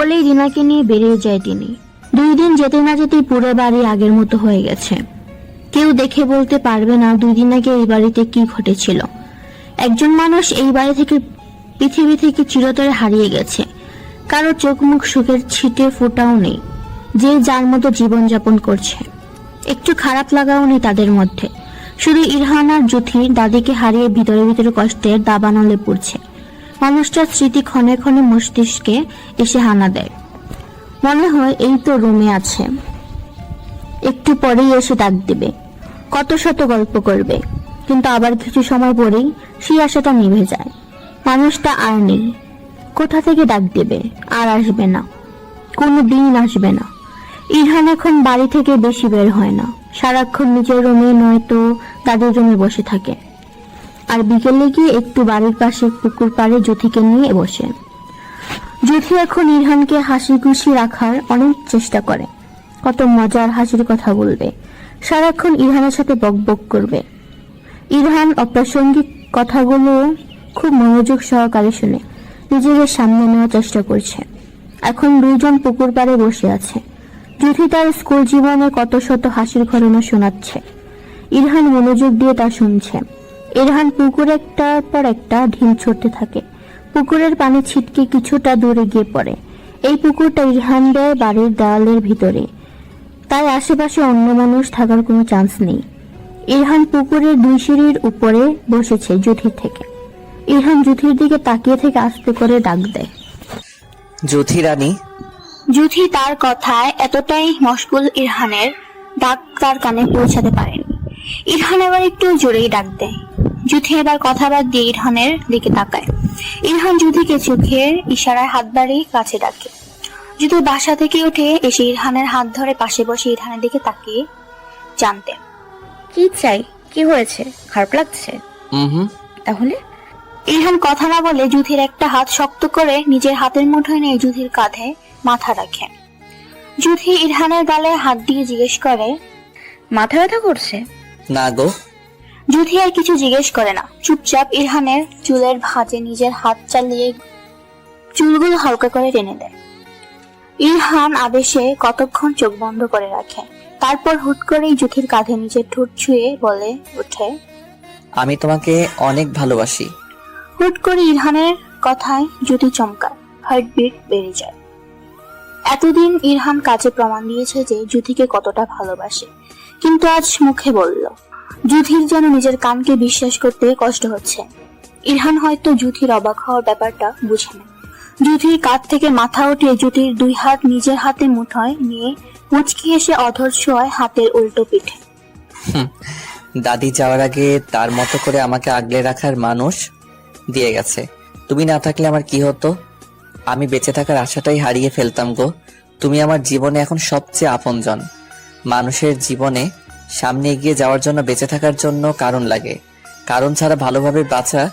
বলেই রিনাকে নিয়ে বেরিয়ে যায় তিনি। দুই দিন যেতে না যেতেই পুরো বাড়ি আগের মতো হয়ে গেছে। কেউ দেখে বলতে পারবে না দুই দিন আগে এই বাড়িতে কি ঘটেছিল। একজন মানুষ এই বাড়ি থেকে, পৃথিবী থেকে চিরতরে হারিয়ে গেছে। কারও চোখ মুখ সুখের ছিটে ফোটাও নেই। যে যার মতো জীবনযাপন করছে। একটু খারাপ লাগাও নেই তাদের মধ্যে। শুধু ইরহান আর দাদিকে হারিয়ে ভিতরে ভিতরে কষ্টের দাবানলে পড়ছে। মানুষটার স্মৃতি ক্ষণে ক্ষণে মস্তিষ্কে এসে হানা দেয়। মনে হয় এই তো রুমে আছে। একটু পরেই এসে ডাক দেবে। কত শত গল্প করবে। কিন্তু আবার কিছু সময় পরেই সেই আশাটা নিভে যায়। মানুষটা আর নেই। কোথা থেকে ডাক দেবে? আর আসবে না। কোনো দিন আসবে না। ইরহান এখন বাড়ি থেকে বেশি বের হয় না। সারাক্ষণ নিজের রুমে নয়তো দাদির রুমে বসে থাকে। আর বিকেলে গিয়ে একটু বাড়ির পাশে পুকুর পাড়ে জ্যোতিকে নিয়ে বসে। জ্যোতি এখন ইরহানকে হাসি খুশি রাখার অনেক চেষ্টা করে। কত মজার হাসির কথা বলবে। সারাক্ষণ ইরহানের সাথে বক বক করবে। ইরহান অপ্রাসঙ্গিক কথাগুলো খুব মনোযোগ সহকারে শুনে নিজেকে সামনে নেওয়ার চেষ্টা করছে। এখন দুইজন পুকুর পাড়ে বসে আছে। জ্যোতি তার স্কুল জীবনে কত শত হাসির ঘটনা শোনাচ্ছে। ইরহান মনোযোগ দিয়ে তা শুনছে। ইরহান পুকুর একটার পর একটা ঢিল ছড়তে থাকে। পুকুরের পানি ছিটকে কিছুটা দূরে গিয়ে পড়ে। এই পুকুরটা ইরহানদের বাড়ির দেওয়ালের ভিতরে। তাই আশেপাশে অন্য মানুষ থাকার কোনো চান্স নেই। ইরহান পুকুরের দুই সিঁড়ির উপরে বসেছে জুথির থেকে। ইরহান জুথির দিকে তাকিয়ে থেকে আস্তে করে ডাক দেয়। জ্যোথি রানী জুথি তার কথায় এতটাই মশগুল ইরহানের ডাক তার কানে পৌঁছাতে পারেনি ইরহান এবার একটু জোরেই ডাক দেয়। জুথি এবার কথা বাদ দিয়ে ইরহানের দিকে তাকায়। ইরহান জুথিকে চোখের ইশারায় হাত বাড়ি কাছে ডাকে। জুথি বাসা থেকে উঠে এসে ইরহানের হাত ধরে পাশে বসে ইরহানের দিকে তাকিয়ে জানতে কি চাই? কি হয়েছে? খারাপ লাগছে? হুম। তাহলে ইরহান কথা না বলে জুথির একটা হাত শক্ত করে নিজের হাতের মুঠোয় নিয়ে জুথির কাঁধে মাথা রাখে। জুথি ইরহানের গালে হাত দিয়ে জিজ্ঞেস করে মাথা ব্যথা করছে? না গো। জুথি আর কিছু জিজ্ঞেস করে না। চুপচাপ ইরহানের চুলের ভাঁজে নিজের হাত চালিয়ে চুলগুলো হালকা করে টেনে দেয়। ইরহান আবেশে কতক্ষণ চোখ বন্ধ করে রাখে। তারপর হুট করেই জুথির কাঁধে নিজের ঠোঁট ছুঁয়ে বলে ওঠে আমি তোমাকে অনেক ভালোবাসি। হুট করে ইরহানের কথায় জুথি চমকায়। হার্টবিট বেড়ে যায়। এতদিন ইরহান কাজে প্রমাণ দিয়েছে যে জুথিকে কতটা ভালোবাসে। কিন্তু আজ মুখে বলল জুথির যেন নিজের কানকে বিশ্বাস করতে কষ্ট হচ্ছে। ইরহান হয়তো জুথির অবাক হওয়ার ব্যাপারটা বুঝে না। জুথির কাঁধ থেকে মাথা উঠিয়ে জুথির দুই হাত নিজের হাতে মুঠোয় নিয়ে মুচকি এসে অধর ছোঁয়ায় হাতের উল্টো পিঠে। দাদি যাওয়ার আগে তার মতো করে আমাকে আগলে রাখার মানুষ দিয়ে গেছে। তুমি না থাকলে আমার কি হতো? আমি বেঁচে থাকার আশাটাই হারিয়ে ফেলতাম গো। তুমি আমার জীবনে এখন সবচেয়ে আপনজন। মানুষের জীবনে সামনে এগিয়ে যাওয়ার জন্য বেঁচে থাকার জন্য কারণ লাগে। কারণ ছাড়া ভালোভাবে বাঁচা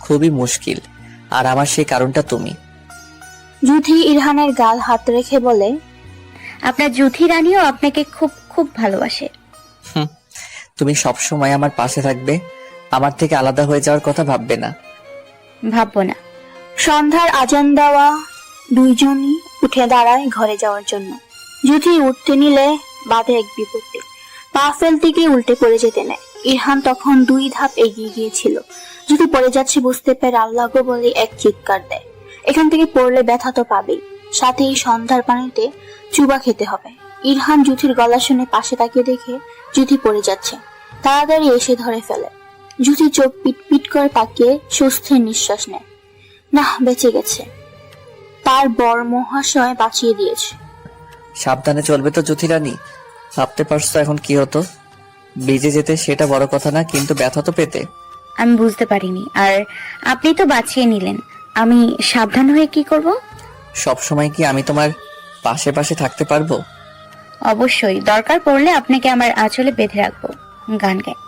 খুবই মুশকিল। আর আমার সেই কারণটা তুমি। জুথি ইরহানের গাল হাত রেখে বলে আপনার জুথি রানীও আপনাকে খুব খুব ভালোবাসে। তুমি সবসময় আমার পাশে থাকবে। আমার থেকে আলাদা হয়ে যাওয়ার কথা ভাববে না। ভাববো না সন্ধ্যার আজান দেওয়া, দুইজনই উঠে দাঁড়ায় ঘরে যাওয়ার জন্য। যদি উঠতে নিলে বাধে এক বিপত্তি। পা ফেলতে গিয়ে উল্টে পড়ে যেতে নেয়। ইরহান তখন দুই ধাপ এগিয়ে গিয়েছিল। যদি পড়ে যাচ্ছে বুঝতে পেরে আল্লাহ বলে এক চিৎকার দেয়। এখান থেকে পড়লে ব্যথা তো পাবেই। সাথে এই সন্ধ্যার পানিতে চুবা খেতে হবে। ইরহান জুথির গলা শুনে পাশে তাকিয়ে দেখে, জুথি পড়ে যাচ্ছে। তাড়াতাড়ি এসে ধরে ফেলে। জুথি চোখ পিট পিট করে তাকিয়ে সুস্থির নিঃশ্বাস নেয়। না বেঁচে গেছে। তার বর মহাশয় বাঁচিয়ে দিয়েছে। সাবধানে চলবে তো জ্যোতিরানী। ভাবতে পারছ এখন কি হতো? বেজে যেতে সেটা বড় কথা না কিন্তু ব্যথা তো পেতে। আমি বুঝতে পারিনি। আর আপনি তো বাঁচিয়ে নিলেন। আমি সাবধান হয়ে কি করব? সব সময় কি আমি তোমার পাশে পাশে থাকতে পারব? অবশ্যই। দরকার পড়লে আপনাকে আমার আঁচলে বেঁধে রাখব। গান গায়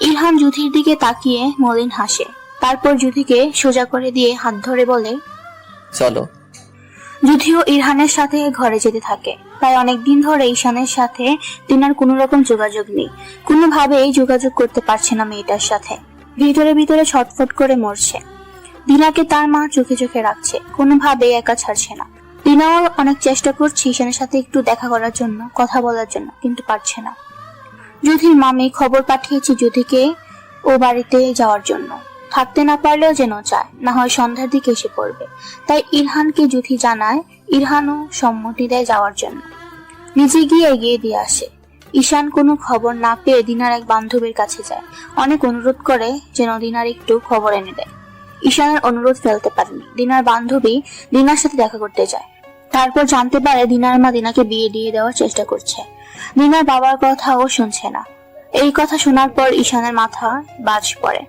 ইরহান জুথির দিকে তাকিয়ে মলিন হাসে। তারপর জুথিকে সোজা করে দিয়ে হাত ধরে বলে চলো। যুথিও ইরহানের সাথে ঘরে যেতে থাকে। প্রায় অনেকদিন ধরে ঈশানের সাথে তিনার কোনো রকম যোগাযোগ নেই। কোনোভাবেই যোগাযোগ করতে পারছে না মেয়েটার সাথে। ভিতরে ভিতরে ছটফট করে মরছে। দিনাকে তার মা চোখে চোখে রাখছে। কোনোভাবে একা ছাড়ছে না। দিনাও অনেক চেষ্টা করছে ঈশানের সাথে একটু দেখা করার জন্য কথা বলার জন্য কিন্তু পারছে না। যুধির মামি খবর পাঠিয়েছে যুধিকে ও বাড়িতে যাওয়ার জন্য। থাকতে না পারলেও যেন চায়, না হয় সন্ধ্যার দিকে এসে পড়বে। তাই ইরহানকে যুথি জানায়, ইরহানও সম্মতি দেয় যাওয়ার জন্য। নিজে গিয়ে এগিয়ে দিয়ে আসে। ঈশান কোনো খবর না পেয়ে দিনার এক বান্ধবীর কাছে যায়। অনেক অনুরোধ করে যেন দিনার একটু খবর এনে দেয়। ঈশানের অনুরোধ ফেলতে পারেনি। দিনার বান্ধবী দিনার সাথে দেখা করতে যায়। তারপর জানতে পারে দিনার মা দিনাকে বিয়ে দিয়ে দেওয়ার চেষ্টা করছে। দিনার বাবার কথা ও শুনছে না। এই কথা শোনার পর ঈশানের মাথা বাজ পড়ে।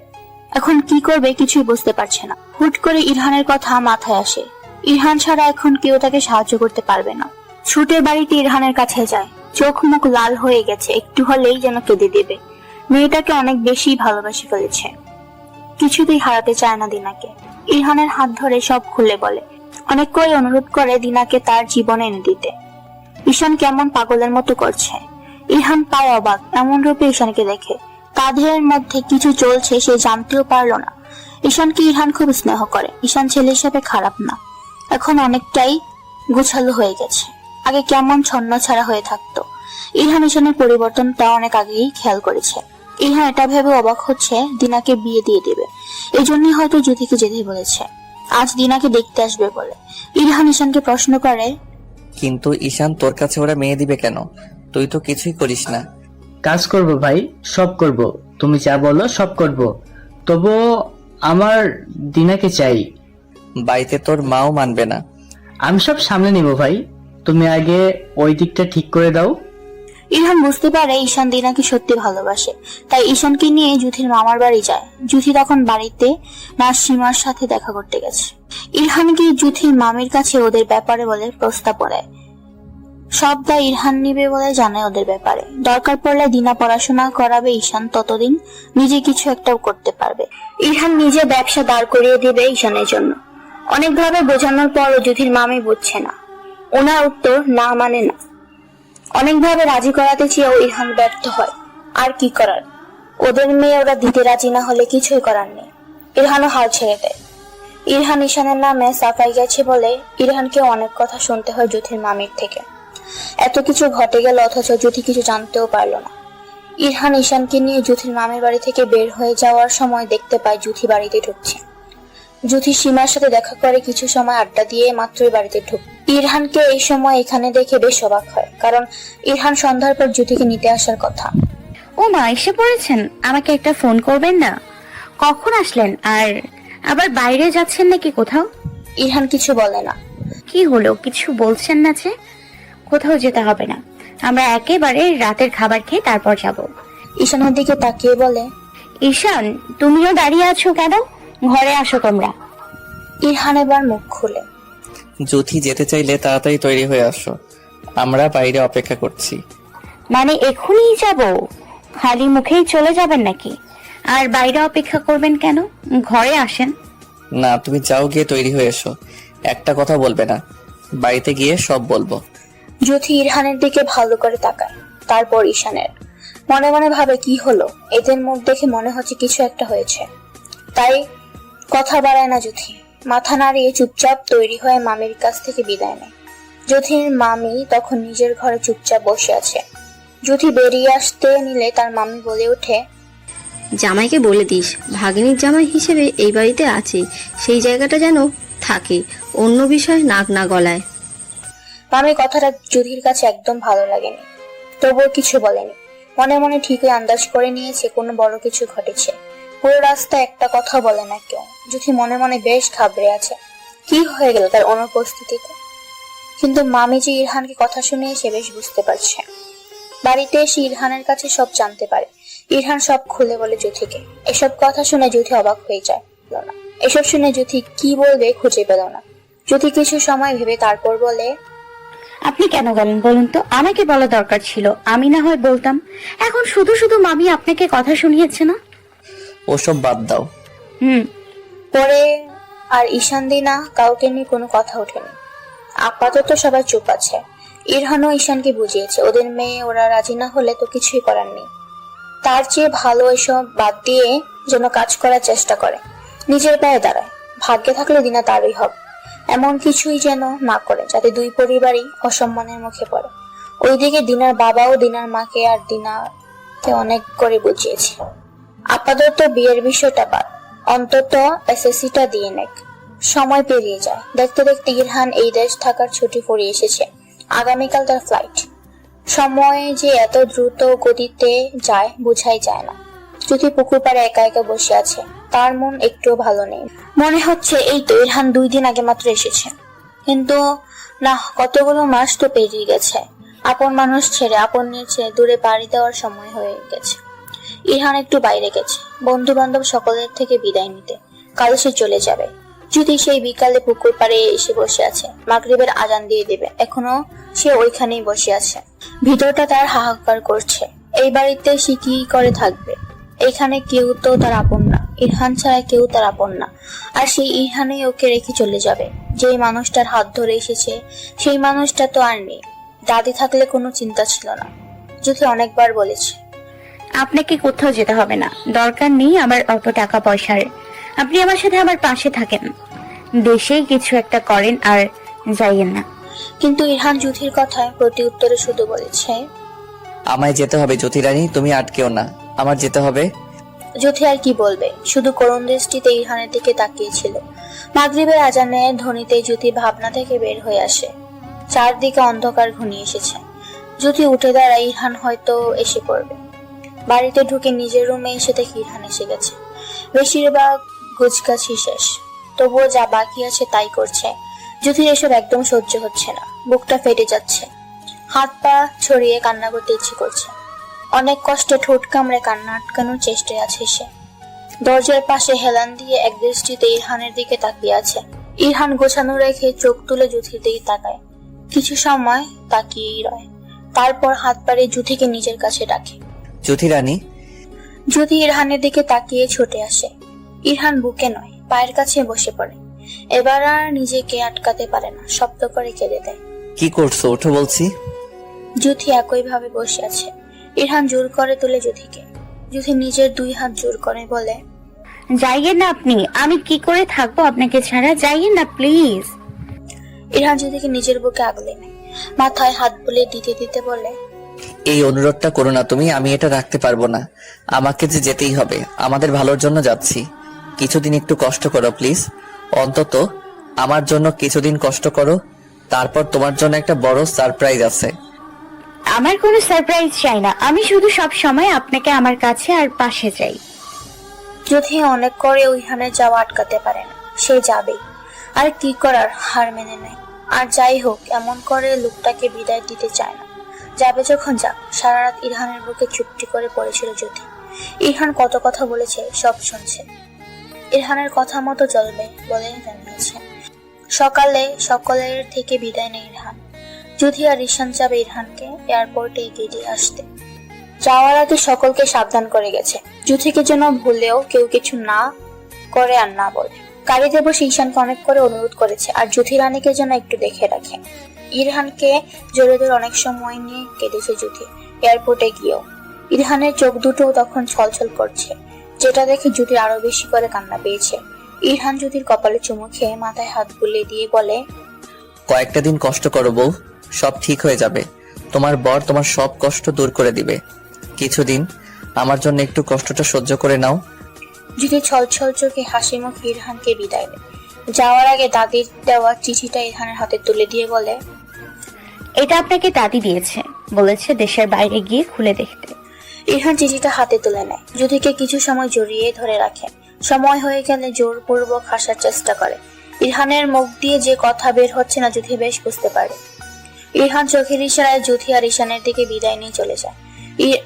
এখন কি করবে কিছুই বুঝতে পারছে না। হুট করে ইরহানের কথা মাথায় আসে। ইরহান ছাড়া এখন কেউ তাকে সাহায্য করতে পারবে না। ছুটে বাড়িতে ইরহানের কাছে যায়। চোখ মুখ লাল হয়ে গেছে। একটু হলেই যেন কেঁদে দেবে। মেয়েটাকে অনেক বেশি ভালোবাসে ফেলেছে। কিছুতেই হারাতে চায় না দিনাকে। ইরহানের হাত ধরে সব খুলে বলে। অনেক করে অনুরোধ করে দিনাকে তার জীবনে এনে দিতে। ঈশান কেমন পাগলের মতো করছে। ইরহান পায় অবাক, এমন রূপে ঈশানকে দেখে। কাঁধের মধ্যে কিছু চলছে, সে জানতেও পারল না। ঈশানকে ইরহান খুব স্নেহ করে। ঈশান ছেলে হিসেবে খারাপ না। এখন অনেকটাই গোছালো হয়ে গেছে। আগে কেমন ছন্ন ছাড়া হয়ে থাকতো। ইরহান ঈশানের পরিবর্তনটা অনেক আগেই খেয়াল করেছে। ইরহান এটা ভেবে অবাক হচ্ছে, দিনাকে বিয়ে দিয়ে দেবে। এই জন্যই হয়তো জ্যোতিকে যেতে বলেছে। আজ দিনাকে দেখতে আসবে বলে। ইরহান ঈশানকে প্রশ্ন করে কিন্তু ঈশান তোর কাছে ওরা মেয়ে দিবে কেন? তুই তো কিছুই করিস না। কাজ করব ভাই সব করব। তুমি যা বলো সব করব। তবু আমার দিনাকে চাই। বাড়িতে তোর মাও মানবে না। আমি সব সামনে নিব ভাই। তুমি আগে ওই দিকটা ঠিক করে দাও। ইরহান বুঝতে পারে ঈশান দিনাকে সত্যি ভালোবাসে। তাই ঈশানকে নিয়ে জুথির মামার বাড়ি যায়। জুথি তখন বাড়িতে নার্স সীমার সাথে দেখা করতে গেছে। ইরহান গিয়ে জুথির মামির কাছে ওদের ব্যাপারে বলে প্রস্তাব পড়ায় সব দায় ইরহান নিবে বলে জানায় ওদের ব্যাপারে। দরকার পড়লে দিনা পড়াশোনা করাবে ঈশান, ততদিন নিজে কিছু একটাও করতে পারবে। ইরহান নিজে ব্যবসা দাঁড় করিয়ে দিবে ঈশানের জন্য। অনেকভাবে বোঝানোর পরও জুথির মামি বুঝছে না। ওনার উত্তর না মানে না। অনেকভাবে রাজি করাতে চেয়েও ইরহান ব্যর্থ হয়। আর কি করার? ওদের মেয়ে ওরা দিতে রাজি না হলে কিছুই করার নেই। ইরহানও হাল ছেড়ে দেয়। ইরহান ঈশানের নামে সাফাই গেছে বলে ইরহানকে অনেক কথা শুনতে হয় জ্যোতির মামির থেকে। এত কিছু ঘটে গেল অথচ জ্যোতি কিছু জানতেও পারল না। ইরহান ঈশানকে নিয়ে জ্যোতির মামির বাড়ি থেকে বের হয়ে যাওয়ার সময় দেখতে পায় জ্যোতি বাড়িতে ঢুকছে। জ্যোতি সীমার সাথে দেখা করে কিছু সময় আড্ডা দিয়ে মাত্রই বাড়িতে ঢুক। ইরহানকে এই সময় এখানে দেখে বেশ অবাক হয় কারণ ইরহান সন্ধ্যার পর জ্যোতিকে নিতে আসার কথা। ও মা এসে পড়েছেন? আমাকে একটা ফোন করবেন না? কখন আসলেন? আর আবার বাইরে যাচ্ছেন নাকি কোথাও? ইরহান কিছু বলে না। কি হলো? কিছু বলছেন না যে? কোথাও যেতে হবে না। আমরা একেবারে রাতের খাবার খেয়ে তারপর যাব। ঈশানের দিকে তাকিয়ে বলে ঈশান তুমিও দাঁড়িয়ে আছো কেন? ঘরে আসো তোমরা। ইরহান এবার মুখ খুলে। জুথি যেতে চাইলে তাড়াতাড়ি তৈরি হয়ে আসো। আমরা বাইরে অপেক্ষা করছি। মানে এখনই যাব? খালি মুখেই চলে যাবেন নাকি? আর বাইরে অপেক্ষা করবেন কেন? ঘরে আসেন। না তুমি যাও গিয়ে তৈরি হয়ে এসো। একটা কথা বলবে না। বাড়িতে গিয়ে সব বলব। জ্যোতি ইরহানের দিকে ভালো করে তাকায়। তারপর ঈশানের। মনে মনে ভাবে কি হলো? এদের মুখ দেখে মনে হচ্ছে কিছু একটা হয়েছে। তাই কথা বাড়ায় না জ্যোতি মাথা নাড়িয়ে চুপচাপ তৈরি হয়ে মামির কাছ থেকে বিদায় নেয়। জ্যোতির মামি তখন নিজের ঘরে চুপচাপ বসে আছে। জ্যোতি বেরিয়ে আসতে নিলে তার মামি বলে ওঠে জামাইকে বলে দিস ভাগিনীর জামাই হিসেবে এই বাড়িতে আছে সেই জায়গাটা যেন থাকে অন্য বিষয় নাক না গলায়। মামির কথাটা জ্যোতির কাছে একদম ভালো লাগেনি। তবুও কিছু বলেনি। মনে মনে ঠিকই আন্দাজ করে নিয়েছে কোনো বড় কিছু ঘটেছে। পুরো রাস্তা একটা কথা বলে না কেউ। জ্যোতি মনে মনে বেশ ঘাবড়ে আছে। কি হয়ে গেল তার অনুপস্থিতিতে? কিন্তু মামি যে ইরহানকে কথা শুনে সে বেশ বুঝতে পারছে। বাড়িতে এসে ইরহানের কাছে সব জানতে পারে। ইরহান সব খুলে বলে জ্যোতিকে এসব কথা শুনে জ্যোতি অবাক হয়ে যায়। না। এসব শুনে জ্যোতি কি বলবে খুঁজে পেল না। জ্যোতি কিছু সময় ভেবে তারপর বলে, আপনি কেন গেলেন বলুন তো? আমাকে বলা দরকার ছিল। আমি না হয় বলতাম। এখন শুধু শুধু মামি আপনাকে কথা শুনিয়েছে না? ওসব বাদ দাও। হুম। পরে আর ঈশান দিনা কাউকে নিয়ে কোনো কথা ওঠেনি। আপাতত সবাই চুপ আছে। ইরহানও ঈশানকে বুঝিয়েছে। ওদের মেয়ে ওরা রাজি না হলে তো কিছুই করার নেই। তার চেয়ে ভালো এসব বাদ দিয়ে যেন কাজ করার চেষ্টা করে। নিজের পায়ে দাঁড়ায়। ভাগ্যে থাকলে দিনা তারই হবে এমন কিছুই যেন না করে যাতে দুই পরিবারই অসম্মানের মুখে পড়ে। ওইদিকে দিনার বাবাও দিনার মাকে আর দিনাকে অনেক করে বুঝিয়েছে। আপাতত বিয়ের বিষয়টা বাদ। অন্তত এসএসসিটা দিয়ে নেক। সময় পেরিয়ে যায়। দেখতে দেখতে ইরহান এই দেশ থাকার ছুটি ফুরিয়ে এসেছে। আগামীকাল তার ফ্লাইট সময় যে এত দ্রুত গতিতে যায়, বোঝাই যায় না। যদি পুকুর পাড়ে একা একা বসে আছে, তার মন একটুও ভালো নেই। মনে হচ্ছে এই তো ইরহান দুই দিন আগে মাত্র এসেছে। কিন্তু না কতগুলো মাস তো পেরিয়ে গেছে। আপন মানুষ ছেড়ে, আপন ছেড়ে দূরে পাড়ি দেওয়ার সময় হয়ে গেছে। ইরহান একটু বাইরে গেছে। বন্ধু বান্ধব সকলের থেকে বিদায় নিতে। কাল সে চলে যাবে। যদি সেই বিকালে পুকুর পাড়ে এসে বসে আছে, মাগরিবের আজান দিয়ে দেবে। এখনও সে ওইখানেই বসে আছে। ভিতরটা তার হাহাকার করছে। এই বাড়িতে সে কি করে থাকবে? এখানে কেউ তো তার আপন না। ইরহান ছাড়া কেউ তার আপন না। আর সেই ইরহানেই ওকে রেখে চলে যাবে। যেই মানুষটার হাত ধরে এসেছে, সেই মানুষটা তো আর নেই। দাদি থাকলে কোনো চিন্তা ছিল না। যদি অনেকবার বলেছে। আপনাকে কোথাও যেতে হবে না। দরকার নেই আমার অত টাকা পয়সার। আপনি আমার সাথে আমার পাশে থাকেন। দেশেই কিছু একটা করেন আর যাইয়েন না। কিন্তু ইরহান জুথির কথায় প্রতি উত্তরে শুধু বলেছে আমায় যেতে হবে জ্যোতিরানী তুমি আটকেও না। আমার যেতে হবে। জুথি আর কি বলবে? শুধু করুণ দৃষ্টিতে ইরহানের দিকে তাকিয়েছিল। মাগরিবের আজানে ধ্বনিতে জ্যোতি ভাবনা থেকে বের হয়ে আসে। চারদিকে অন্ধকার ঘনিয়ে এসেছে। জ্যোতি উঠে দাঁড়ায় ইরহান হয়তো এসে পড়বে। বাড়িতে ঢুকে নিজের রুমে এসে দেখে ইরহান এসে গেছে। বেশিরভাগ গুছগাছি শেষ। তবুও যা বাকি আছে তাই করছে। জ্যোতির এসব একদম সহ্য হচ্ছে না। বুকটা ফেটে যাচ্ছে। হাত পা ছড়িয়ে কান্না করতে ইচ্ছে করছে। অনেক কষ্টে ঠোঁট কামড়ে কান্না আটকানোর চেষ্টায় আছে সে। দরজার পাশে হেলান দিয়ে এক দৃষ্টিতে ইরহানের দিকে তাকিয়ে আছে। ইরহান গোছানো রেখে চোখ তুলে জুথির দিকে তাকায়। কিছু সময় তাকিয়েই রয়। তারপর হাত পাড়ে জুথিকে নিজের কাছে জ্যোতিরানী যদি ইরহানের দিকে তাকিয়ে ছুটে আসে ইরহান বুকে নয় পায়ের কাছে বসে পড়ে। এবার আর নিজেকে আটকাতে পারে না শব্দ করে কেঁদে দেয়। কি করছ? ওঠো বলছি। জুথি একইভাবে বসে আছে। ইরহান জোর করে তুলে জুথিকে জুথি নিজের দুই হাত জোর করে বলে যাইয়েন না আপনি আমি কি করে থাকব আপনাকে ছাড়া? যাইয়েন না প্লিজ। ইরহান জুথিকে নিজের বুকে আগলে নেয়। মাথায় হাত বুলিয়ে দিতে দিতে বলে এই অনুরোধটা করো না তুমি আমি এটা রাখতে পারব না। আমাকে যে যেতেই হবে আমাদের ভালোর জন্য যাচ্ছি। কিছুদিন একটু কষ্ট করো প্লিজ। অন্তত আমার জন্য কিছুদিন কষ্ট করো তারপর তোমার জন্য একটা বড় সারপ্রাইজ আছে। আমার কোনো সারপ্রাইজ চাই না। আমি শুধু সব সময় আপনাকে আমার কাছে আর পাশে চাই জুথি অনেক করে ওইখানে যাওয়া আটকাতে পারে না সে যাবেই আর কি করার হার মেনে নেয়। আর যাই হোক এমন করে লোকটাকে বিদায় দিতে চায় না। যাবে যখন যাক সারা রাত ইরহানের বুকে চুপটি করে পড়েছিল জ্যোতি। ইরহান কত কথা বলেছে, সব শুনছে। ইরহানের কথা মতো চলবে বলে জানিয়েছে। সকালে, সকলের থেকে বিদায় নেয় ইরহান। যুধি আর ঈশান যাবে ইরহানকে এয়ারপোর্টে এগিয়ে দিয়ে আসতে। যাওয়ার আগে সকলকে সাবধান করে গেছে। যুথিকে যেন ভুলেও কেউ কিছু না করে আর না বলে। গাড়িতে বসে ঈশানকে অনেক করে অনুরোধ করেছে, আর যুথি রানীকে যেন একটু দেখে রাখে। ইরহানকে জোরে জোরে অনেক সময় নিয়ে কেঁদেছে যুথি এয়ারপোর্টে গিয়েও। ইরহানের চোখ দুটো তখন ছলছল করছে, যেটা দেখে জুথি আরও বেশি করে কান্না পেয়েছে। ইরহান জুথির কপালে চুমু খেয়ে মাথায় হাত বুলিয়ে দিয়ে বলে, কয়েকটা দিন কষ্ট করো বউ, সব ঠিক হয়ে যাবে। তোমার বর তোমার সব কষ্ট দূর করে দিবে। কিছুদিন আমার জন্য একটু কষ্টটা সহ্য করে নাও যদি ছলছল চোখে হাসি মুখে ইরহানকে বিদায় দেয় যাওয়ার আগে দাদির দেওয়া চিঠিটা ইরহানের হাতে তুলে দিয়ে বলে এটা আপনাকে দাদি দিয়েছে বলেছে দেশের বাইরে গিয়ে খুলে দেখতে। ইরহান চিঠিটা হাতে তুলে নেয়। যুধিকে কিছু সময় জড়িয়ে ধরে রাখে। সময় হয়ে গেলে জোরপূর্বক হাসার চেষ্টা করে। ইরহানের মুখ দিয়ে যে কথা বের হচ্ছে না যুথি বেশ বুঝতে পারে। ইরহান চোখের ইশারায় যুথি আর ঈশানের দিকে বিদায় নিয়ে চলে যায়। ই-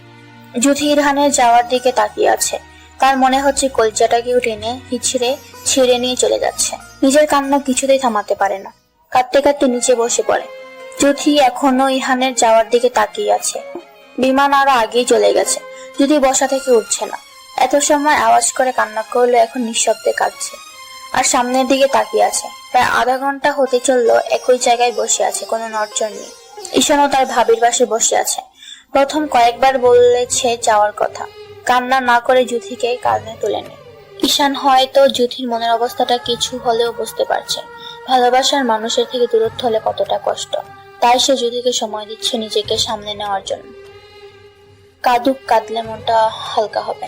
যুথি ইরহানের যাওয়ার দিকে তাকিয়ে আছে। তার মনে হচ্ছে কলচাটাকেও টেনে হিছড়ে ছিঁড়ে নিয়ে চলে যাচ্ছে। নিজের কান্না কিছুতেই থামাতে পারে না। কাঁদতে কাঁদতে নিচে বসে পড়ে। যুথি এখনও ইহানের যাওয়ার দিকে তাকিয়ে আছে। বিমান আরও আগেই চলে গেছে। যদি বসা থেকে উঠছে না। এত সময় আওয়াজ করে কান্না করল এখন নিঃশব্দে কাঁদছে। আর সামনের দিকে তাকিয়ে আছে। প্রায় আধা ঘণ্টা হতে চলল একই জায়গায় বসে আছে, কোনো নড়চড় নেই। ঈশানও তার ভাবির পাশে বসে আছে। প্রথম কয়েকবার বলেছে যাওয়ার কথা। কান্না না করে জুথিকে কাঁধে তুলে নেয়। ঈশান হয়তো জ্যোতির মনের অবস্থাটা কিছু হলেও বুঝতে পারছে। ভালোবাসার মানুষের থেকে দূরত্ব হলে কতটা কষ্ট। তাই সে জ্যোতিকে সময় দিচ্ছে নিজেকে সামনে নেওয়ার জন্য। কাদুক, কাঁদলে মনটা হালকা হবে।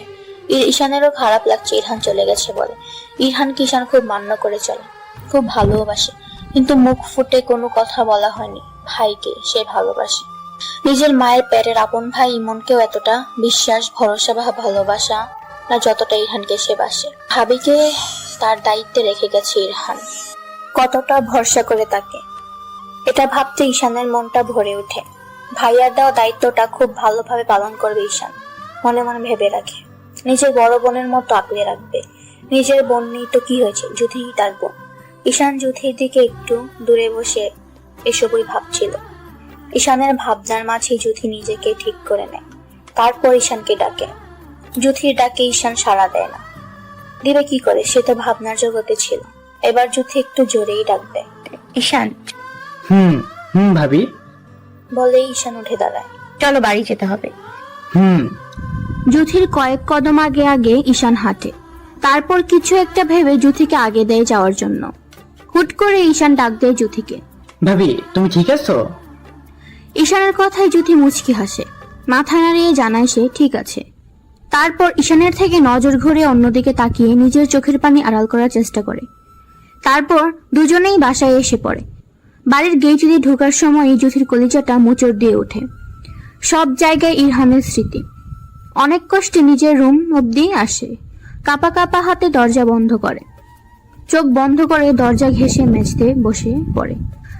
ঈশানেরও খারাপ লাগছে, ইরহান চলে গেছে বলে। ইরহানকে ঈশান খুব মান্য করে চলে, খুব ভালোবাসে। কিন্তু মুখ ফুটে কোনো কথা বলা হয়নি। ভাইকে সে ভালোবাসে। নিজের মায়ের পেটের আপন ভাই ইমনকেও এতটা বিশ্বাস, ভরসা বা ভালোবাসা না যতটা ইরহানকে সে বাসে। ভাবিকে তার দায়িত্বে রেখে গেছে ইরহান। কতটা ভরসা করে তাকে। এটা ভাবতে ঈশানের মনটা ভরে ওঠে। ভাইয়ার দেওয়া দায়িত্বটা খুব ভালোভাবে পালন করবে ঈশান। মনে মনে ভেবে রাখে। নিজের বড় বোনের মতো আঁকড়ে রাখবে। নিজের বোন নেই তো কি হয়েছে? যুথিই তার বোন। ঈশান যুধির দিকে একটু দূরে বসে এসবই ভাবছিল। ঈশানের ভাবনার মাঝে যুথি নিজেকে ঠিক করে নেয়। তারপর ঈশানকে ডাকে। যুথির ডাকে ঈশান সাড়া দেয় না। দিবে কি করে? সে তো ভাবনার জগতে ছিল। এবার যুথি একটু জোরেই ডাকবে ঈশান। হুম হুম ভাবি। বলেই ঈশান উঠে দাঁড়ায়। চলো বাড়ি যেতে হবে। হুম। জুথির কয়েক কদম আগে আগে ঈশান হাঁটে। তারপর কিছু একটা ভেবে জুথিকে আগে দেয় যাওয়ার জন্য। হুট করে ঈশান ডাক দেয় জুথিকে ভাবি তুমি ঠিক আছো? ঈশানের কথায় জুথি মুচকি হাসে। মাথা নাড়িয়ে জানায় সে, ঠিক আছে। তারপর ঈশানের থেকে নজর ঘুরে অন্যদিকে তাকিয়ে নিজের চোখের পানি আড়াল করার চেষ্টা করে। তারপর দুজনেই বাসায় এসে পড়ে। বাড়ির গেট দিয়ে ঢোকার সময় জুথির কলিজাটা মোচড় দিয়ে ওঠে। সব জায়গায় ইরহানের স্মৃতি। অনেক কষ্টে নিজের রুম অব্দি আসে। কাপা কাপা হাতে দরজা বন্ধ করে। চোখ বন্ধ করে দরজা ঘেঁষে মেঝতে বসে পড়ে।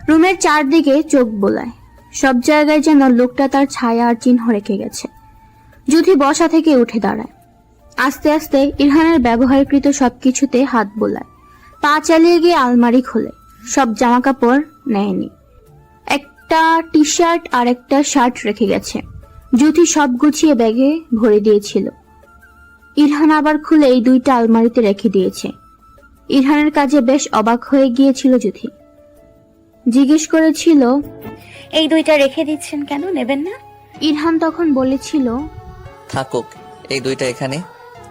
রুমের চারদিকে চোখ বোলায়। সব জায়গায় যেন লোকটা তার ছায়া আর চিহ্ন রেখে গেছে। যুথি বসা থেকে উঠে দাঁড়ায়। আস্তে আস্তে ইরহানের ব্যবহারকৃত সবকিছুতে হাত বোলায়। পা চালিয়ে গিয়ে আলমারি খোলে। সব জামা কাপড় নেয়নি। একটা টি শার্ট আর একটা শার্ট রেখে গেছে। যুথি সব গুছিয়ে ব্যাগে ভরে দিয়েছিল। ইরহান আবার খুলে এই দুইটা আলমারিতে রেখে দিয়েছে। ইরহানের কাজে বেশ অবাক হয়ে গিয়েছিল যুথি জিজ্ঞেস করেছিল এই দুইটা রেখে দিচ্ছেন কেন? নেবেন না? ইরহান তখন বলেছিল থাকুক এই দুইটা এখানে।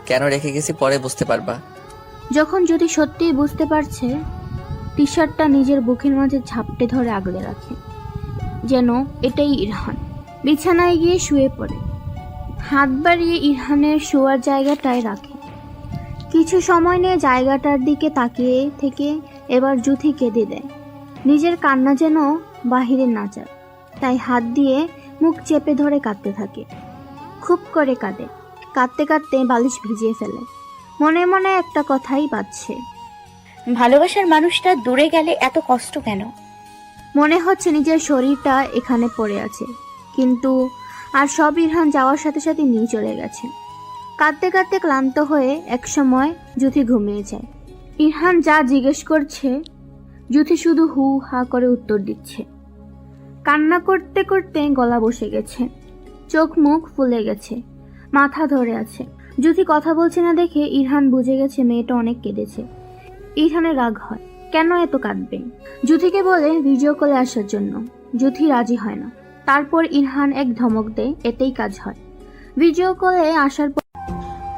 কেন রেখে গেছি পরে বুঝতে পারবা। যখন যদি সত্যিই বুঝতে পারছে টি শার্টটা নিজের বুকের মাঝে ঝাপটে ধরে আগলে রাখে। যেন এটাই ইরহান। বিছানায় গিয়ে শুয়ে পড়ে। হাত বাড়িয়ে ইরহানের শোয়ার জায়গাটায় রাখে। কিছু সময় নিয়ে জায়গাটার দিকে তাকিয়ে থেকে এবার জুথি কেঁদে দেয়। নিজের কান্না যেন বাহিরে না যায়। তাই হাত দিয়ে মুখ চেপে ধরে কাঁদতে থাকে। খুব করে কাঁদে। কাঁদতে কাঁদতে বালিশ ভিজিয়ে ফেলে। মনে মনে একটা কথাই বাজছে। ভালোবাসার মানুষটা দূরে গেলে এত কষ্ট কেন? মনে হচ্ছে নিজের শরীরটা এখানে পড়ে আছে। কিন্তু আর সব ইরহান যাওয়ার সাথে সাথে নিয়ে চলে গেছে। কাঁদতে কাঁদতে ক্লান্ত হয়ে একসময় জুথি ঘুমিয়ে যায়। ইরহান যা জিজ্ঞেস করছে জুথি শুধু হু হা করে উত্তর দিচ্ছে। কান্না করতে করতে গলা বসে গেছে। চোখ মুখ ফুলে গেছে। মাথা ধরে আছে। জুথি কথা বলছে না দেখে ইরহান বুঝে গেছে মেয়েটা অনেক কেঁদেছে। ইরহানের রাগ হয়। কেন এত কাঁদবে? জুথিকে বলে ভিডিও কলে আসার জন্য। জুথি রাজি হয় না। তারপর ইরহান এক ধমক দেয়, এতেই কাজ হয়। ভিডিও কলে আসার পর